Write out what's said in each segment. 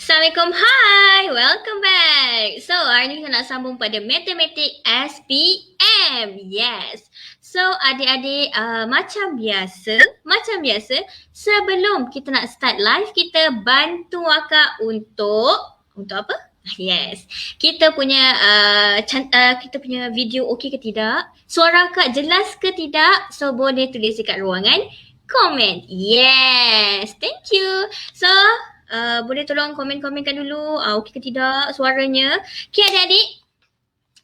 Assalamualaikum, hi! Welcome back! So, hari ni kita nak sambung pada Matematik SPM. Yes. So, adik-adik uh, macam biasa, macam biasa, sebelum kita nak start live, kita bantu akak untuk, untuk apa? Yes. Kita punya uh, can, uh, kita punya video okey ke tidak? Suara akak jelas ke tidak? So, boleh tulis dekat ruangan komen. Yes. Thank you. So, uh, boleh tolong komen-komenkan dulu uh, okey ke tidak suaranya. Okay adik-adik,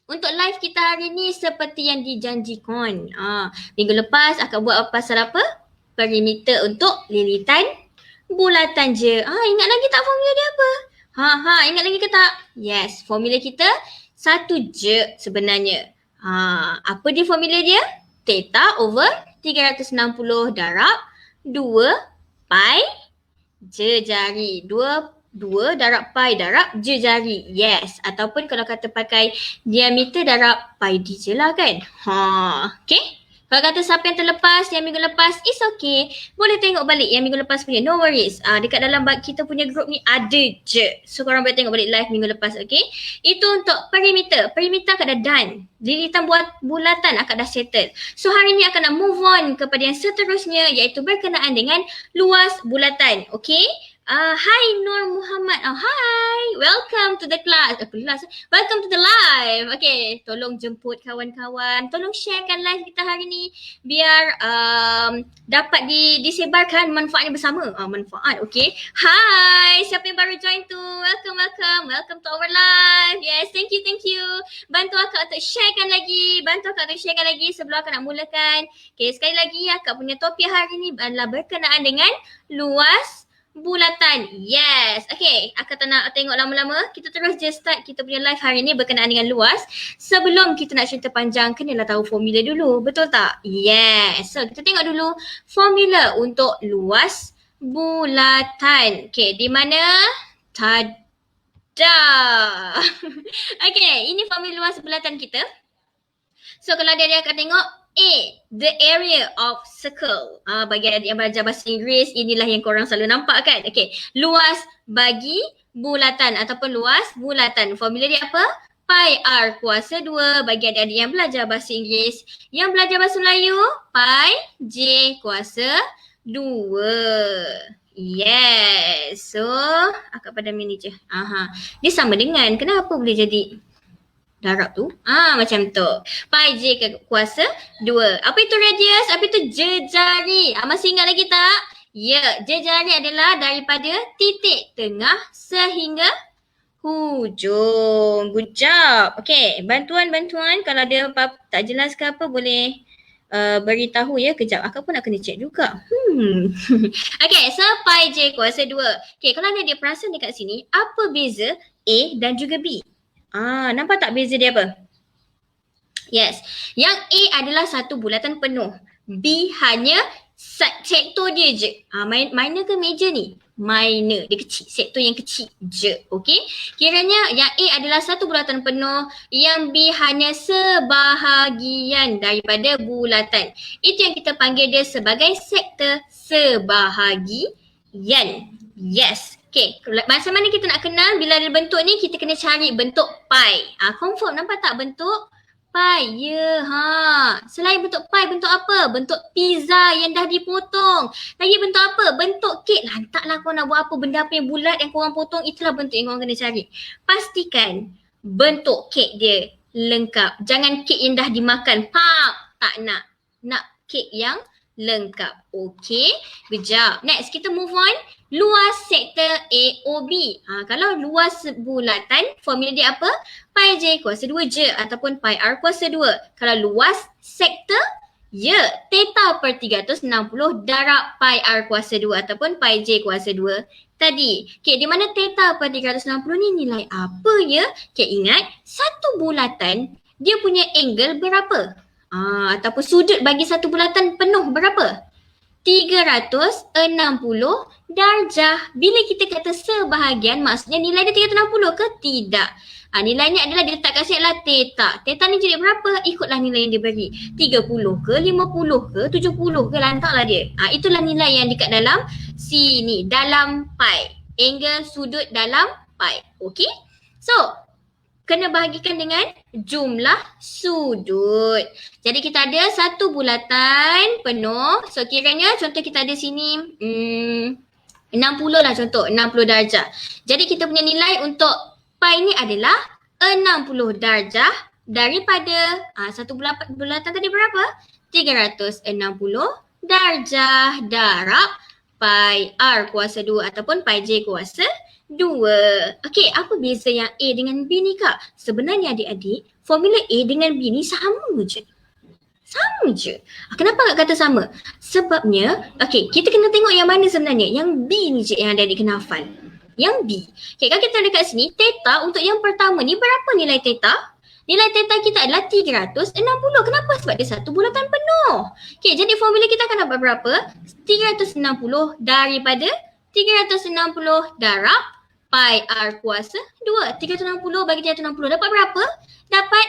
untuk live kita hari ni seperti yang dijanjikan. Uh, minggu lepas akan buat pasal apa? Perimeter untuk lilitan bulatan je. Ah, ingat lagi tak formula dia apa? Ha ha, ingat lagi ke tak? Yes, formula kita satu je sebenarnya. Ha, apa dia formula dia? Theta over 360 darab 2 pi je jari. Dua dua darab pi darab je jari. Yes. Ataupun kalau kata pakai diameter darab pi d je lah kan. Ha. Okay. Kalau kata siapa yang terlepas yang minggu lepas, it's okay. Boleh tengok balik yang minggu lepas punya. No worries. Ah, dekat dalam kita punya group ni ada je. So korang boleh tengok balik live minggu lepas, okay? Itu untuk perimeter. Perimeter akan dah done. Lilitan buat bulatan akan dah settle. So hari ni akan nak move on kepada yang seterusnya iaitu berkenaan dengan luas bulatan. Okay? Uh, hi Nur Muhammad. Oh, hi. Welcome to the class. Uh, class. Welcome to the live. Okay. Tolong jemput kawan-kawan. Tolong sharekan live kita hari ni. Biar um, dapat di, disebarkan manfaatnya bersama. Uh, manfaat. Okay. Hi. Siapa yang baru join tu? Welcome, welcome. Welcome to our live. Yes. Thank you, thank you. Bantu akak untuk sharekan lagi. Bantu akak untuk sharekan lagi sebelum akak nak mulakan. Okay. Sekali lagi akak punya topik hari ni adalah berkenaan dengan luas bulatan. Yes. Okay. Akak tak nak tengok lama-lama. Kita terus je start kita punya live hari ni berkenaan dengan luas. Sebelum kita nak cerita panjang, kenalah tahu formula dulu. Betul tak? Yes. So, kita tengok dulu formula untuk luas bulatan. Okay. Di mana? Tada. okay. Ini formula luas bulatan kita. So, kalau dia akan tengok A, the area of circle. Ah, bagi adik yang belajar bahasa Inggeris, inilah yang korang selalu nampak kan? Okay, luas bagi bulatan ataupun luas bulatan. Formula dia apa? Pi R kuasa 2 bagi adik-adik yang belajar bahasa Inggeris. Yang belajar bahasa Melayu, Pi J kuasa 2. Yes. So, akak pada je. Aha. Dia sama dengan, kenapa boleh jadi darab tu. Ah macam tu. Pi j ke kuasa 2. Apa itu radius? Apa itu jejari? Ah masih ingat lagi tak? Ya, jejari adalah daripada titik tengah sehingga hujung. Good job. Okay, bantuan-bantuan kalau ada apa tak jelas ke apa boleh uh, beritahu ya. Kejap, aku pun nak kena check juga. Hmm. okay, so pi j kuasa 2. Okay, kalau ada perasan dekat sini, apa beza A dan juga B? Ah, nampak tak beza dia apa? Yes. Yang A adalah satu bulatan penuh. B hanya sektor dia je. Ah, minor ke major ni? Minor. Dia kecil. Sektor yang kecil je. Okay. Kiranya yang A adalah satu bulatan penuh. Yang B hanya sebahagian daripada bulatan. Itu yang kita panggil dia sebagai sektor sebahagian. Yes. Okay, macam mana kita nak kenal bila ada bentuk ni kita kena cari bentuk pi. Ah, confirm nampak tak bentuk pi? Ya, ha. Selain bentuk pi, bentuk apa? Bentuk pizza yang dah dipotong. Lagi bentuk apa? Bentuk kek. Lantaklah kau nak buat apa benda apa yang bulat yang korang potong itulah bentuk yang korang kena cari. Pastikan bentuk kek dia lengkap. Jangan kek yang dah dimakan. Pak, tak nak. Nak kek yang lengkap. Okay, kejap. Next, kita move on luas sektor AOB. Ha, kalau luas bulatan, formula dia apa? Pi J kuasa 2 je ataupun pi R kuasa 2. Kalau luas sektor, ya, theta per 360 darab pi R kuasa 2 ataupun pi J kuasa 2 tadi. Okay, di mana theta per 360 ni nilai apa ya? Okay, ingat, satu bulatan, dia punya angle berapa? Ah, ataupun sudut bagi satu bulatan penuh berapa? 360 darjah. Bila kita kata sebahagian maksudnya nilai dia 360 ke? Tidak. Ha, nilainya adalah dia letak kat sini adalah theta. Theta ni jadi berapa? Ikutlah nilai yang dia beri. 30 ke, 50 ke, 70 ke lantaklah dia. Ha, itulah nilai yang dekat dalam sini, dalam pi. Angle sudut dalam pi. Okay. So, kena bahagikan dengan jumlah sudut. Jadi kita ada satu bulatan penuh. So kiranya contoh kita ada sini hmm, 60 lah contoh 60 darjah. Jadi kita punya nilai untuk pi ni adalah 60 darjah daripada uh, satu bulatan, bulatan tadi berapa? 360 darjah darab pi r kuasa 2 ataupun pi j kuasa Dua. Okey, apa beza yang A dengan B ni kak? Sebenarnya adik-adik, formula A dengan B ni sama je. Sama je. Ah, kenapa kak kata sama? Sebabnya, okey, kita kena tengok yang mana sebenarnya. Yang B ni je yang adik-adik kena hafal. Yang B. Okey, kalau kita dekat sini, theta untuk yang pertama ni berapa nilai theta? Nilai theta kita adalah 360. Kenapa? Sebab dia satu bulatan penuh. Okey, jadi formula kita akan dapat berapa? 360 daripada 360 darab pi r kuasa 2. 360 bagi 360 dapat berapa? Dapat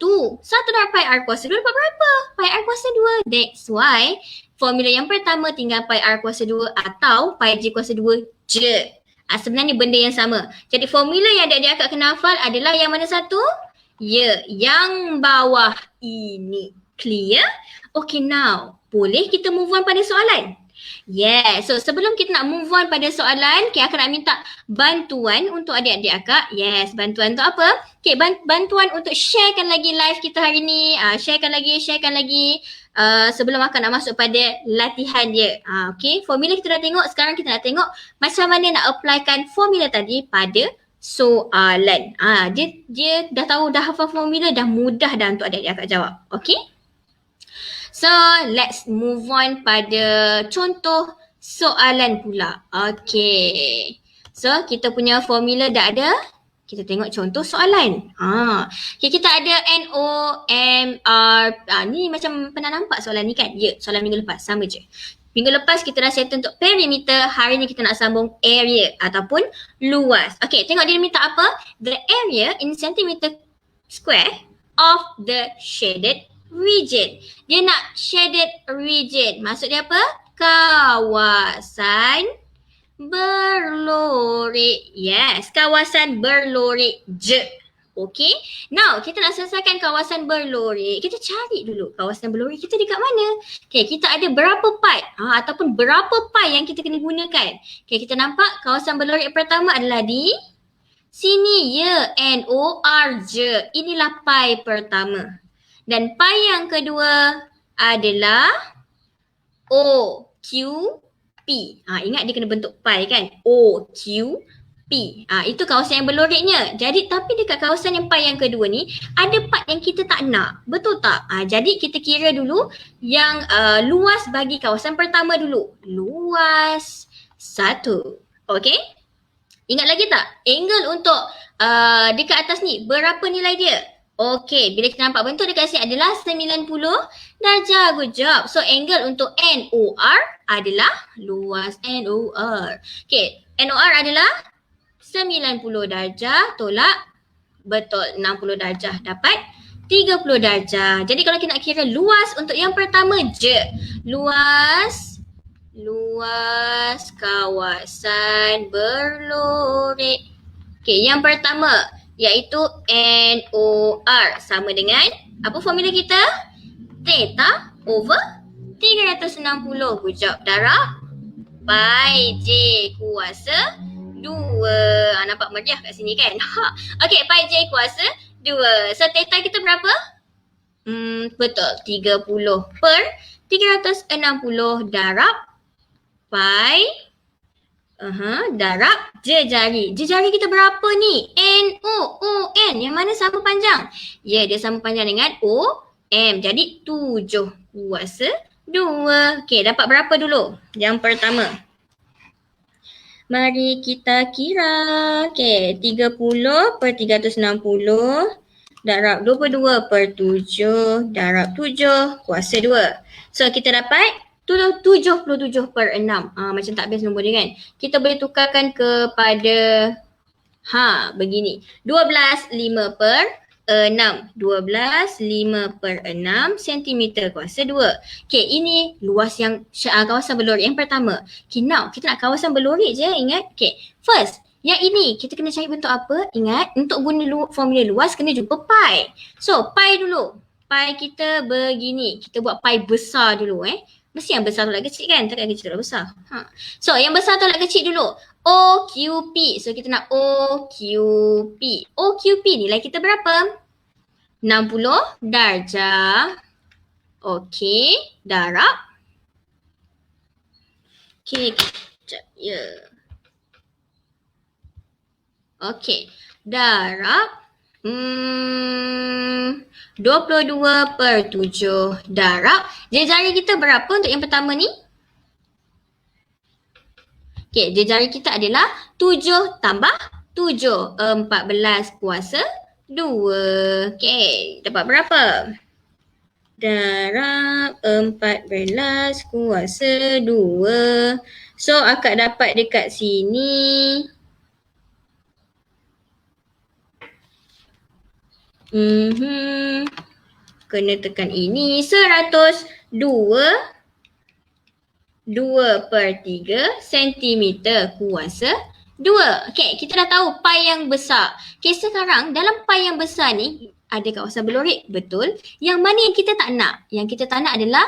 1. 1 darab pi r kuasa 2 dapat berapa? Pi r kuasa 2. That's why formula yang pertama tinggal pi r kuasa 2 atau pi j kuasa 2 je. Ah, sebenarnya benda yang sama. Jadi formula yang adik-adik akak kena hafal adalah yang mana satu? Ya, yang bawah ini. Clear? Okay now, boleh kita move on pada soalan? Yes. So sebelum kita nak move on pada soalan, okay, akak nak minta bantuan untuk adik-adik akak. Yes, bantuan untuk apa? Okay, bantuan untuk sharekan lagi live kita hari ni. Uh, sharekan lagi, sharekan lagi. Uh, sebelum akak nak masuk pada latihan dia. Uh, okay, formula kita dah tengok. Sekarang kita nak tengok macam mana nak applykan formula tadi pada soalan. Ah, uh, dia dia dah tahu dah hafal formula dah mudah dah untuk adik-adik akak jawab. Okay? So let's move on pada contoh soalan pula. Okay. So kita punya formula dah ada. Kita tengok contoh soalan. Ha. Okay, kita ada NO, M, R. Ha, ni macam pernah nampak soalan ni kan? Ya, soalan minggu lepas. Sama je. Minggu lepas kita dah settle untuk perimeter. Hari ni kita nak sambung area ataupun luas. Okay, tengok dia minta apa? The area in centimeter square of the shaded region. Dia nak shaded region. Maksud dia apa? Kawasan berlorik. Yes, kawasan berlorik je. Okay. Now, kita nak selesaikan kawasan berlorik. Kita cari dulu kawasan berlorik kita dekat mana. Okay, kita ada berapa part ha, ataupun berapa part yang kita kena gunakan. Okay, kita nampak kawasan berlorik pertama adalah di sini. Ya, N-O-R je. Inilah pi pertama. Dan pi yang kedua adalah O, Q, P. Ha, ingat dia kena bentuk pi kan? O, Q, P. Ha, itu kawasan yang berloriknya. Jadi tapi dekat kawasan yang pi yang kedua ni ada part yang kita tak nak. Betul tak? Ha, jadi kita kira dulu yang uh, luas bagi kawasan pertama dulu. Luas satu. Okay? Ingat lagi tak? Angle untuk uh, dekat atas ni berapa nilai dia? Okey, bila kita nampak bentuk dekat sini adalah 90 darjah. Good job. So angle untuk NOR adalah luas NOR. Okey, NOR adalah 90 darjah tolak betul 60 darjah dapat 30 darjah. Jadi kalau kita nak kira luas untuk yang pertama je. Luas luas kawasan berlorik. Okey, yang pertama iaitu NOR sama dengan apa formula kita? Theta over 360 hujab darah pi J kuasa 2. Ha, nampak meriah kat sini kan? Ha. Okay, pi J kuasa 2. So, theta kita berapa? Hmm, betul. 30 per 360 darab pi Aha, darab jejari. Jejari kita berapa ni? N O O N. Yang mana sama panjang? Ya, dia sama panjang dengan O M. Jadi tujuh kuasa dua. Okey, dapat berapa dulu? Yang pertama. Mari kita kira. Okey, tiga puluh per tiga ratus enam puluh. Darab dua puluh dua per tujuh. Darab tujuh kuasa dua. So, kita dapat 77 per 6. Ah, macam tak best nombor dia kan. Kita boleh tukarkan kepada ha begini. 12 5 per 6. 12, 5 per 6 cm kuasa 2. Okay, ini luas yang uh, kawasan berlorik yang pertama. Okay, now kita nak kawasan berlorik je, ingat. Okay, first, yang ini kita kena cari bentuk apa? Ingat, untuk guna lu- formula luas kena jumpa pi. So, pi dulu. Pi kita begini. Kita buat pi besar dulu eh. Mesti yang besar tolak kecil kan? Takkan kecil tolak besar. Ha. So yang besar tolak kecil dulu. OQP. So kita nak OQP. OQP nilai kita berapa? 60 darjah. Okey. Darab. Okey. Sekejap. Ya. Yeah. Okey. Darab. Hmm, 22 per 7 darab. Jari kita berapa untuk yang pertama ni? Okey, jari kita adalah 7 tambah 7. 14 kuasa 2. Okey, dapat berapa? Darab 14 kuasa 2. So, akak dapat dekat sini Mm-hmm. Kena tekan ini. Seratus dua. Dua per tiga sentimeter kuasa dua. Okay, kita dah tahu pi yang besar. Okay, sekarang dalam pi yang besar ni ada kawasan berlorik. Betul. Yang mana yang kita tak nak? Yang kita tak nak adalah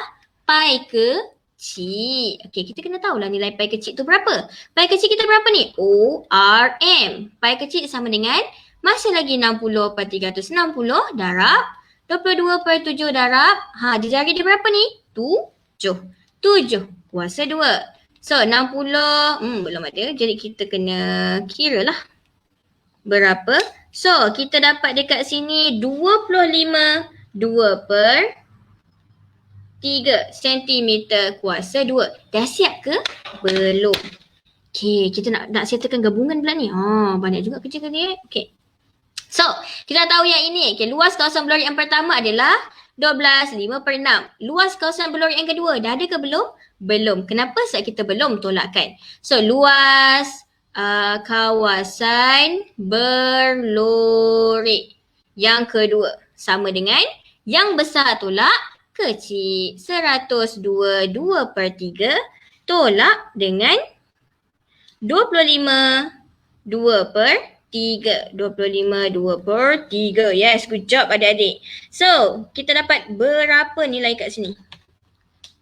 pi kecil. Okay, kita kena tahulah nilai pi kecil tu berapa. Pi kecil kita berapa ni? O, R, M. Pi kecil sama dengan masih lagi 60 per 360 darab. 22 per 7 darab. Ha, dia jari dia berapa ni? 7. 7 kuasa 2. So 60, hmm, belum ada. Jadi kita kena kira lah. Berapa? So kita dapat dekat sini 25 2 per 3 cm kuasa 2. Dah siap ke? Belum. Okay, kita nak nak settlekan gabungan pula ni. Ha, banyak juga kerja kali eh. Okay. So, kita tahu yang ini. Okay, luas kawasan berlorik yang pertama adalah 12, 5 per 6. Luas kawasan berlorik yang kedua, dah ada ke belum? Belum. Kenapa sebab kita belum tolakkan? So, luas uh, kawasan berlorik yang kedua. Sama dengan yang besar tolak kecil. 102, 2 per 3 tolak dengan 25, 2 per tiga. dua puluh lima dua per tiga. Yes, good job adik-adik. So, kita dapat berapa nilai kat sini?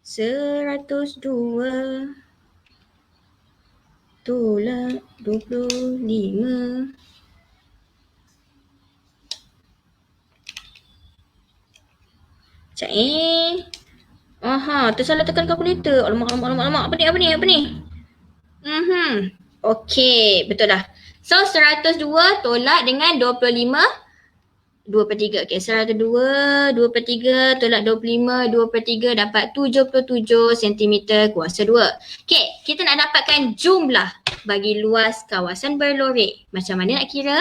Seratus dua. Tolak dua puluh lima. Cak eh. Aha, tersalah tekan kalkulator. Alamak, alamak, alamak. Apa ni, apa ni, apa ni? Mhm. Okay, betul dah. So 102 tolak dengan 25 2 per 3. Okay, 102, 2 per 3 tolak 25, 2 per 3 dapat 77 cm kuasa 2. Okay, kita nak dapatkan jumlah bagi luas kawasan berlorik. Macam mana nak kira?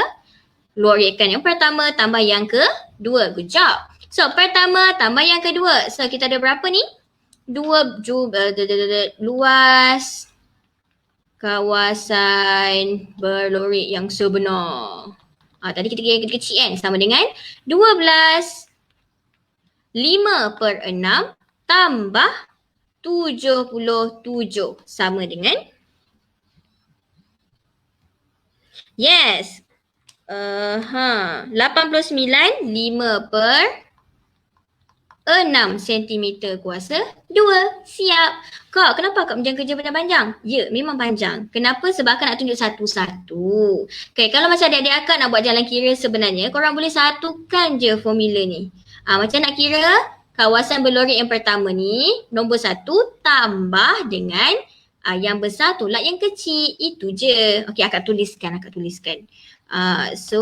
Lorikkan yang pertama tambah yang kedua. Good job. So, pertama tambah yang kedua. So, kita ada berapa ni? Dua ju, uh, luas kawasan berlorik yang sebenar. Ha, tadi kita kira kecil kan sama dengan 12 5 per 6 tambah 77 sama dengan Yes. Uh, ha. 89 5 per 6 cm kuasa 2. Siap. Kak, kenapa kak menjang kerja panjang-panjang? Ya, memang panjang. Kenapa? Sebab akak nak tunjuk satu-satu. Okay, kalau macam adik-adik akak nak buat jalan kira sebenarnya, korang boleh satukan je formula ni. Ah, macam nak kira kawasan berlorik yang pertama ni, nombor satu tambah dengan ah, yang besar tolak yang kecil. Itu je. Okay, akak tuliskan, akak tuliskan. Ah, so,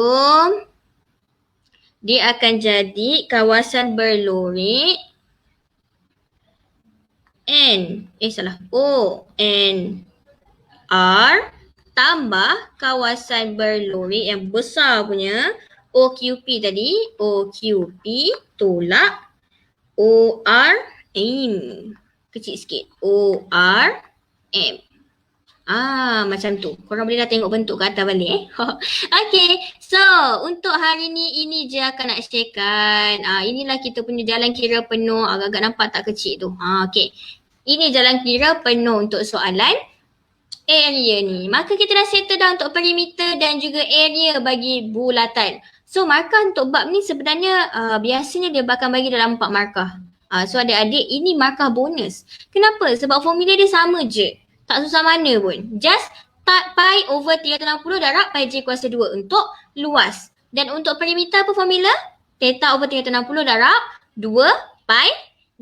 dia akan jadi kawasan berlorik N, eh salah, O, N, R tambah kawasan berlorik yang besar punya. OQP tadi, OQP tolak. OR M. Kecil sikit, OR M. Ah, macam tu. Korang boleh dah tengok bentuk kat atas balik eh. okay. So, untuk hari ni, ini je akan nak sharekan. Ah, inilah kita punya jalan kira penuh. Agak-agak nampak tak kecil tu. Ah, okay. Ini jalan kira penuh untuk soalan area ni. Maka kita dah settle dah untuk perimeter dan juga area bagi bulatan. So markah untuk bab ni sebenarnya uh, biasanya dia bakal bagi dalam empat markah. Uh, so adik-adik ini markah bonus. Kenapa? Sebab formula dia sama je. Tak susah mana pun. Just tak pi over 360 darab pi j kuasa 2 untuk luas. Dan untuk perimeter apa formula? Theta over 360 darab 2 pi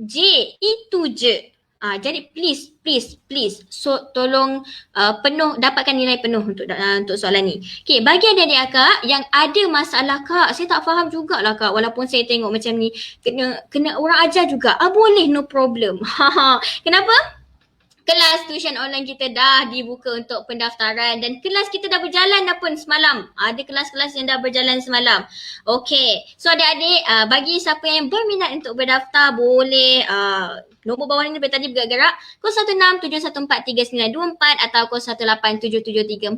j. Itu je. Uh, jadi please, please, please so tolong uh, penuh dapatkan nilai penuh untuk uh, untuk soalan ni. Okay, bagi adik-adik akak yang ada masalah kak, saya tak faham jugalah kak walaupun saya tengok macam ni kena kena orang ajar juga. Ah boleh no problem. Kenapa? Kelas tuition online kita dah dibuka untuk pendaftaran dan kelas kita dah berjalan dah pun semalam. Ada kelas-kelas yang dah berjalan semalam. Okay. So adik-adik uh, bagi siapa yang berminat untuk berdaftar boleh uh, nombor bawah ni daripada tadi bergerak 0167143924 atau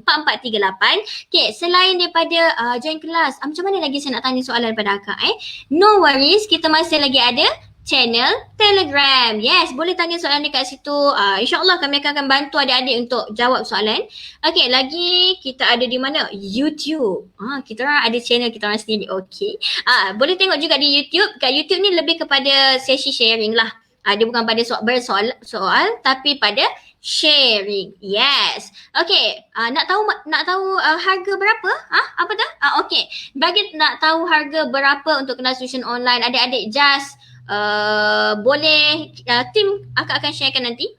0187734438. Okay. Selain daripada uh, join kelas, uh, macam mana lagi saya nak tanya soalan pada akak eh? No worries. Kita masih lagi ada channel Telegram. Yes, boleh tanya soalan dekat situ. Uh, InsyaAllah kami akan, bantu adik-adik untuk jawab soalan. Okay, lagi kita ada di mana? YouTube. Ah, kita orang ada channel kita orang sendiri. Okay. Ah, boleh tengok juga di YouTube. Kat YouTube ni lebih kepada sesi sharing lah. Ah, dia bukan pada soal bersoal soal tapi pada sharing. Yes. Okay. Uh, nak tahu nak tahu uh, harga berapa? Ah, apa tu? Ah, okay. Bagi nak tahu harga berapa untuk kelas tuition online, adik-adik just uh, boleh uh, tim akak akan sharekan nanti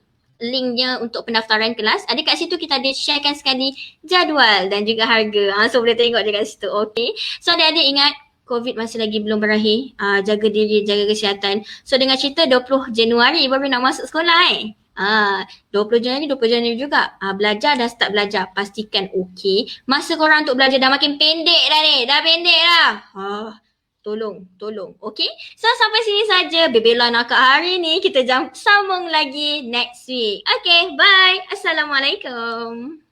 linknya untuk pendaftaran kelas. Ada kat situ kita ada sharekan sekali jadual dan juga harga. Ha, so boleh tengok dekat situ. Okay. So adik-adik ingat COVID masih lagi belum berakhir. Uh, jaga diri, jaga kesihatan. So dengan cerita 20 Januari baru nak masuk sekolah eh. Ah, 20 Januari, 20 Januari juga. Ah, belajar dah start belajar. Pastikan okey. Masa korang untuk belajar dah makin pendek dah ni. Dah pendek dah. Ah, Tolong, tolong. Okay? So sampai sini saja Bebela Nakak hari ni. Kita jam sambung lagi next week. Okay, bye. Assalamualaikum.